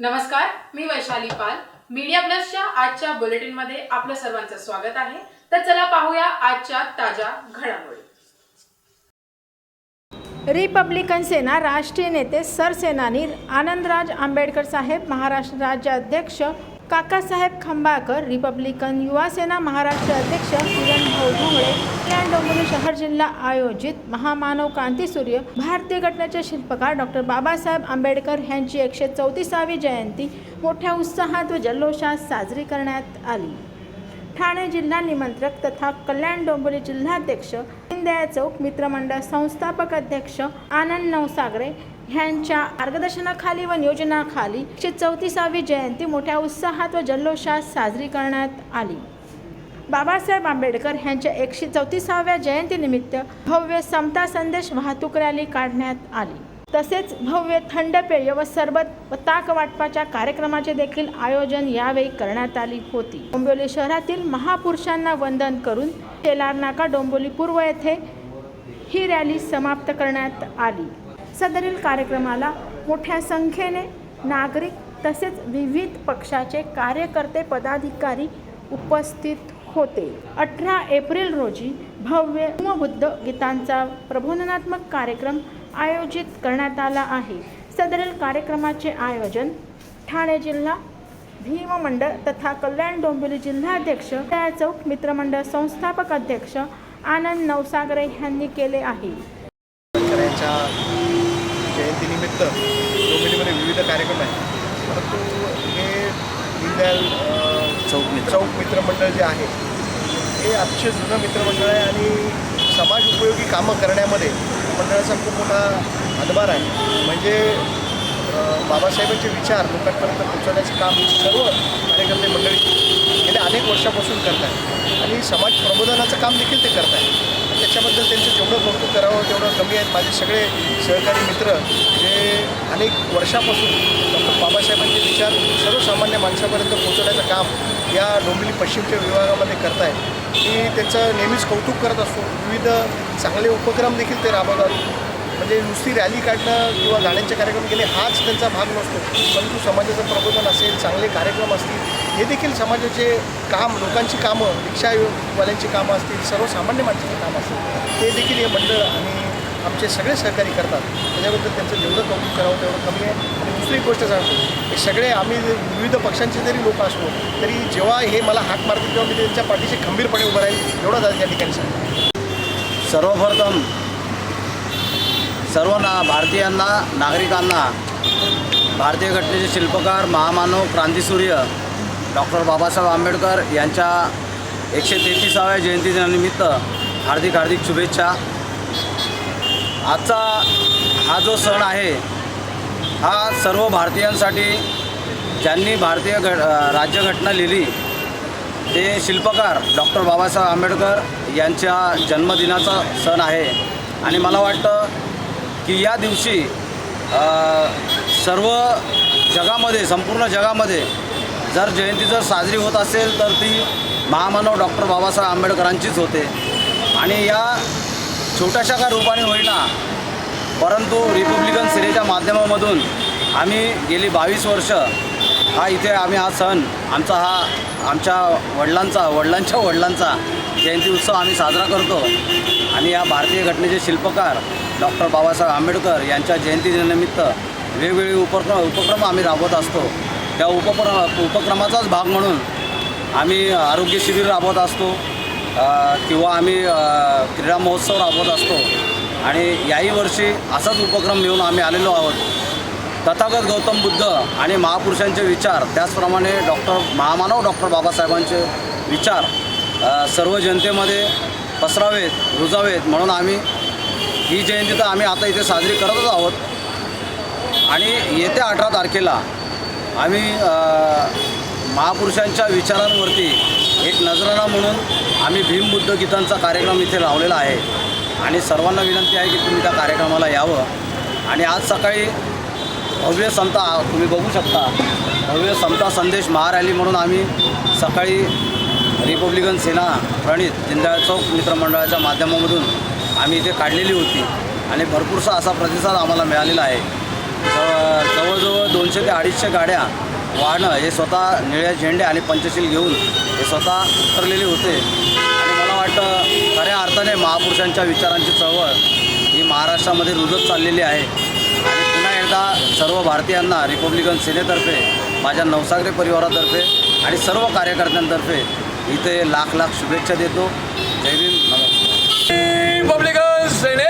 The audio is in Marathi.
नमस्कार मी वैशाली पाल. मीडिया प्लसच्या आजच्या बुलेटिनमध्ये आपलं सर्वांचं स्वागत आहे. तर चला पाहूया आजच्या ताज्या घडामोडी. रिपब्लिकन सेना राष्ट्रीय नेते सरसेनानी आनंदराज आंबेडकर साहेब महाराष्ट्र राज्य अध्यक्ष काकासाहेब खंबाळकर रिपब्लिकन युवा सेना महाराष्ट्र अध्यक्ष किरण भाऊ ढोंगळे कल्याण डोंबिवली शहर जिल्हा आयोजित महामानव क्रांतीसूर्य भारतीय घटनेचे शिल्पकार डॉक्टर बाबासाहेब आंबेडकर यांची एकशे चौतीसावी जयंती मोठ्या उत्साहात व जल्लोषात साजरी करण्यात आली. ठाणे जिल्हा निमंत्रक तथा कल्याण डोंबिवली जिल्हाध्यक्ष दीनदयाळ चौक मित्रमंडळ संस्थापक अध्यक्ष आनंद नवसागरे ह्यांच्या मार्गदर्शनाखाली व नियोजनाखाली एकशे चौतीसावी जयंती मोठ्या उत्साहात व जल्लोषात साजरी करण्यात आली. बाबासाहेब आंबेडकर ह्यांच्या एकशे चौतीसाव्या जयंतीनिमित्त भव्य समता संदेश वाहतूक रॅली काढण्यात आली. तसेच भव्य थंड पेय व सरबत व ताक वाटपाच्या कार्यक्रमाचे देखील आयोजन यावेळी करण्यात आली होती. डोंबिवली शहरातील महापुरुषांना वंदन करून शेलार नाका डोंबिवली पूर्व येथे ही रॅली समाप्त करण्यात आली. सदरील कार्यक्रमाला मोठ्या संख्येने नागरिक तसेच विविध पक्षाचे कार्यकर्ते पदाधिकारी उपस्थित होते. अठरा एप्रिल रोजी भव्य गीतांचा प्रबोधनात्मक कार्यक्रम आयोजित करण्यात आला आहे सदरील कार्यक्रमाचे आयोजन ठाणे जिल्हा भीम मंडळ तथा कल्याण डोंबिवली जिल्हाध्यक्ष चौक मित्रमंडळ संस्थापक अध्यक्ष आनंद नवसागरे यांनी केले आहे जयंतीनिमित्त डोंबिवलीमध्ये विविध कार्यक्रम आहेत परंतु हे दीनदयाल चौक मित्र. चौक मित्रमंडळ जे आहे हे अतिशय जुनं मित्रमंडळ आहे आणि समाज उपयोगी कामं करण्यामध्ये मंडळाचा खूप मोठा हातभार आहे. म्हणजे बाबासाहेबांचे विचार लोकांपर्यंत पोहोचवण्याचे काम सर्व कार्यकर्ते मंडळी गेल्या अनेक वर्षापासून करत आहेत आणि समाज प्रबोधनाचं काम देखील ते करत आहेत त्याच्याबद्दल त्यांचं जेवढं कौतुक करावं तेवढं कमी आहेत माझे सगळे सहकारी मित्र. जे अनेक वर्षापासून डॉक्टर बाबासाहेबांचे विचार सर्वसामान्य माणसापर्यंत पोहोचवण्याचं काम या डोंबिवली पश्चिमच्या विभागामध्ये करत आहेत मी त्यांचं नेहमीच कौतुक करत असतो. विविध चांगले उपक्रम देखील ते राबवतात. म्हणजे नुसती रॅली काढणं किंवा गाण्यांचे कार्यक्रम केले हाच त्यांचा भाग नसतो. परंतु समाजाचं प्रबोधन असेल चांगले कार्यक्रम असतील हे देखील समाजाचे काम लोकांची कामं रिक्षावाल्यांची कामं असतील सर्वसामान्य माणसाची कामं असतील ते देखील हे मंडळ आणि आमचे सगळे सहकारी करतात. त्याच्याबद्दल त्यांचं जेवढं कौतुक करावं तेवढं कमी आहे. दुसरी गोष्ट सांगतो. हे सगळे आम्ही विविध पक्षांचे जरी लोक असलो तरी जेव्हा हे मला हाक मारतील तेव्हा मी त्यांच्या पाठीशी खंबीरपणे उभं राहील एवढं त्या ठिकाणी सांगतो सर्वप्रथम सर्व ना भारतीयांना नागरिकांना भारतीय घटनेचे शिल्पकार महामानव क्रांतीसूर्य डॉक्टर बाबासाहेब आंबेडकर यांच्या एकशे तेहतीसाव्या जयंतीनिमित्त हार्दिक हार्दिक शुभेच्छा. आजचा हा जो सण आहे हा सर्व भारतीयांसाठी ज्यांनी भारतीय घ राज्यघटना लिहिली ते शिल्पकार डॉक्टर बाबासाहेब आंबेडकर यांच्या जन्मदिनाचा सण आहे. आणि मला वाटतं की या दिवशी सर्व जगामध्ये संपूर्ण जगामध्ये जर जयंती जर साजरी होत असेल तर ती महामानव डॉक्टर बाबासाहेब आंबेडकरांचीच होते. आणि या छोट्याशा का रूपाने होईना परंतु रिपब्लिकन सेनेच्या माध्यमामधून आम्ही गेली बावीस वर्ष हा इथे आम्ही हा सण आमचा हा आमच्या वडिलांचा वडिलांच्या वडिलांचा जयंती उत्सव आम्ही साजरा करतो. आणि या भारतीय घटनेचे शिल्पकार डॉक्टर बाबासाहेब आंबेडकर यांच्या जयंतीदिनानिमित्त वेगवेगळे उपक्रम उपक्रम आम्ही राबवत असतो. त्या उपक्र उपक्रमाचाच भाग म्हणून आम्ही आरोग्य शिबिर राबवत असतो. किंवा आम्ही क्रीडा महोत्सव राबवत असतो. आणि याही वर्षी असाच उपक्रम घेऊन आम्ही आलेलो आहोत. तथागत गौतम बुद्ध आणि महापुरुषांचे विचार त्याचप्रमाणे डॉक्टर महामानव डॉक्टर बाबासाहेबांचे विचार सर्व जनतेमध्ये पसरावेत रुजावेत म्हणून आम्ही ही जयंती तर आम्ही आता इथे साजरी करतच आहोत. आणि येत्या अठरा तारखेला आम्ही महापुरुषांच्या विचारांवरती एक नजराणा म्हणून आम्ही भीमबुद्ध गीतांचा कार्यक्रम इथे लावलेला आहे. आणि सर्वांना विनंती आहे की तुम्ही त्या कार्यक्रमाला यावं. आणि आज सकाळी भव्य समता तुम्ही बघू शकता भव्य समता संदेश महारॅली म्हणून आम्ही सकाळी रिपब्लिकन सेना प्रणित दीनदयाळ चौक मित्रमंडळाच्या माध्यमामधून आम्ही इथे काढलेली होती. आणि भरपूरसा असा प्रतिसाद आम्हाला मिळालेला आहे. जवळजवळ दोनशे ते अडीचशे गाड्या वाहनं हे स्वतः निळ्या झेंडे आणि पंचशील घेऊन हे स्वतः उतरलेले होते. वाटतं. खऱ्या अर्थाने महापुरुषांच्या विचारांची चळवळ ही महाराष्ट्रामध्ये रुजत चाललेली आहे. आणि पुन्हा एकदा सर्व भारतीयांना रिपब्लिकन सेनेतर्फे माझ्या नवसागरे परिवारातर्फे आणि सर्व कार्यकर्त्यांतर्फे इथे लाख लाख शुभेच्छा देतो. जय भीम नमस्कार. रिपब्लिकन सेने